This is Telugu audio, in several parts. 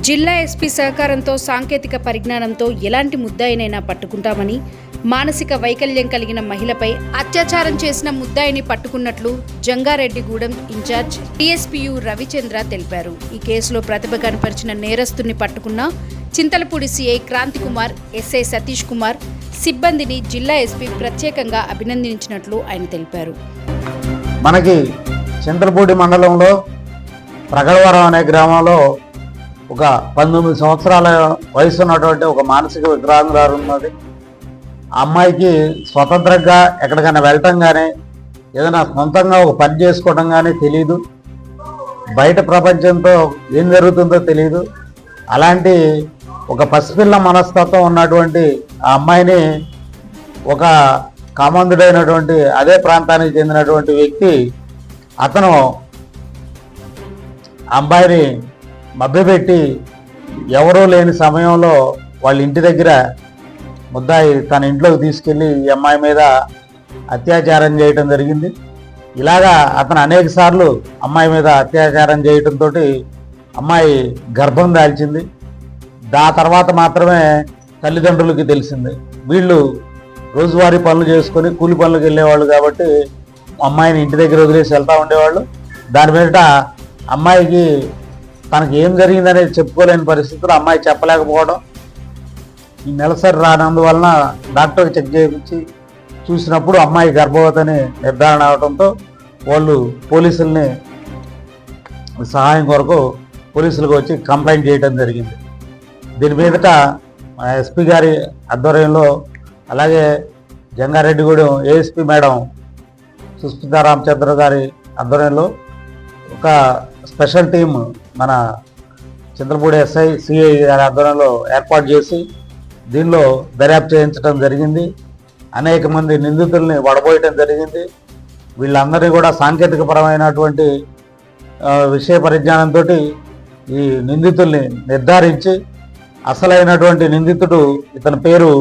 జిల్లా ఎస్పీ సహకారంతో సాంకేతిక పరిజ్ఞానంతో ఎలాంటి ముద్దాయినైనా పట్టుకుంటామని మానసిక వైకల్యం కలిగిన మహిళపై అత్యాచారం చేసిన ముద్దాయిని పట్టుకున్నట్లు జంగారెడ్డిగూడెం ఇన్ఛార్జ్ టీఎస్పీయు రవిచంద్ర తెలిపారు. ఈ కేసులో ప్రతిభ కనపరిచిన నేరస్తుని పట్టుకున్న చింతలపూడి సిఐ క్రాంతి కుమార్ ఎస్ఐ సతీష్ కుమార్ సిబ్బందిని జిల్లా ఎస్పీ ప్రత్యేకంగా అభినందించినట్లు ఆయన తెలిపారు. మనకి చింతలపూడి మండలంలో ప్రగడవరం అనే గ్రామంలో ఒక పంతొమ్మిది సంవత్సరాల వయసు ఉన్నటువంటి ఒక మానసిక వికలాంగురాలు ఉన్నది. అమ్మాయికి స్వతంత్రంగా ఎక్కడికైనా వెళ్ళటం కానీ ఏదైనా సొంతంగా ఒక పని చేసుకోవడం కానీ తెలియదు బయట ప్రపంచంతో ఏం జరుగుతుందో తెలియదు అలాంటి ఒక పసిపిల్ల మనస్తత్వం ఉన్నటువంటి ఆ అమ్మాయిని ఒక కామందుడైనటువంటి అదే ప్రాంతానికి చెందినటువంటి వ్యక్తి అతను అబ్బాయిని మభ్యపెట్టి ఎవరూ లేని సమయంలో వాళ్ళ ఇంటి దగ్గర ముద్దాయి తన ఇంట్లోకి తీసుకెళ్ళి ఈ అమ్మాయి మీద అత్యాచారం చేయటం జరిగింది. ఇలాగా అతను అనేక సార్లు అమ్మాయి మీద అత్యాచారం చేయటంతో అమ్మాయి గర్భం దాల్చింది. దా తర్వాత మాత్రమే తల్లిదండ్రులకి తెలిసింది. వీళ్ళు రోజువారీ పనులు చేసుకొని కూలి పనులకు వెళ్ళేవాళ్ళు కాబట్టి అమ్మాయిని ఇంటి దగ్గర వదిలేసి వెళ్తూ ఉండేవాళ్ళు. దాని మీద అమ్మాయికి తనకి ఏం జరిగిందనేది చెప్పుకోలేని పరిస్థితులు అమ్మాయి చెప్పలేకపోవడం. ఈ నెలసరి రానందువలన డాక్టర్కి చెక్ చేయించి చూసినప్పుడు అమ్మాయి గర్భవతిని నిర్ధారణ అవడంతో వాళ్ళు పోలీసుల్ని సహాయం కొరకు పోలీసులకు వచ్చి కంప్లైంట్ చేయడం జరిగింది. దీని మీదట ఎస్పీ గారి ఆధ్వర్యంలో అలాగే జంగారెడ్డిగూడెం ఏఎస్పీ మేడం సుస్మితా రామచంద్ర గారి ఆధ్వర్యంలో ఒక స్పెషల్ టీం మన చంద్రపూడి ఎస్ఐ సిఐ గారి ఆధ్వర్యంలో ఏర్పాటు చేసి దీనిలో దర్యాప్తు చేయించడం జరిగింది. అనేక మంది నిందితుల్ని వడబోయటం జరిగింది. వీళ్ళందరినీ కూడా సాంకేతిక పరమైనటువంటి విషయ పరిజ్ఞానంతో ఈ నిందితుల్ని నిర్ధారించి అసలైనటువంటి నిందితుడు ఇతని పేరు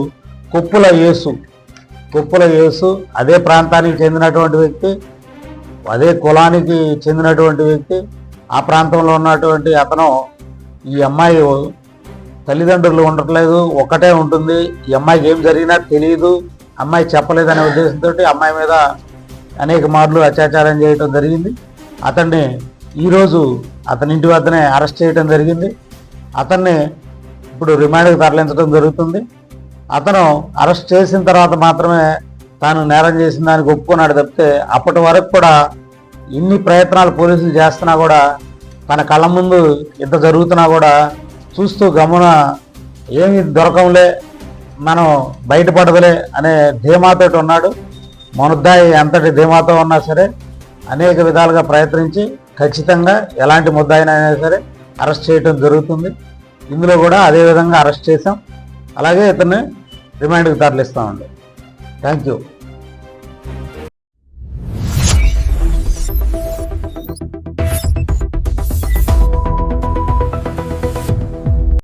కొప్పుల యేసు. కుప్పల యేసు అదే ప్రాంతానికి చెందినటువంటి వ్యక్తి అదే కులానికి చెందినటువంటి వ్యక్తి ఆ ప్రాంతంలో ఉన్నటువంటి అతను ఈ అమ్మాయి తల్లిదండ్రులు ఉండట్లేదు ఒక్కటే ఉంటుంది ఈ అమ్మాయికి ఏం జరిగినా తెలియదు అమ్మాయి చెప్పలేదనే ఉద్దేశంతో అమ్మాయి మీద అనేక మార్లు అత్యాచారం చేయటం జరిగింది. అతన్ని ఈరోజు అతని ఇంటి వద్దనే అరెస్ట్ చేయడం జరిగింది. అతన్ని ఇప్పుడు రిమాండ్కి తరలించడం జరుగుతుంది. అతను అరెస్ట్ చేసిన తర్వాత మాత్రమే తాను నేరం చేసిన దానికి ఒప్పుకున్నాడు తప్పితే అప్పటి వరకు కూడా ఇన్ని ప్రయత్నాలు పోలీసులు చేస్తున్నా కూడా తన కళ్ళ ముందు ఇంత జరుగుతున్నా కూడా చూస్తూ గమన ఏమి దొరకంలే మనం బయటపడదులే అనే ధీమాతో ఉన్నాడు. మనుద్దాయి ఎంతటి ధీమాతో ఉన్నా సరే అనేక విధాలుగా ప్రయత్నించి ఖచ్చితంగా ఎలాంటి ముద్దాయినైనా సరే అరెస్ట్ చేయడం జరుగుతుంది. ఇందులో కూడా అదే విధంగా అరెస్ట్ చేసాం అలాగే ఇతన్ని రిమైండ్కి తరలిస్తామండి థ్యాంక్ యూ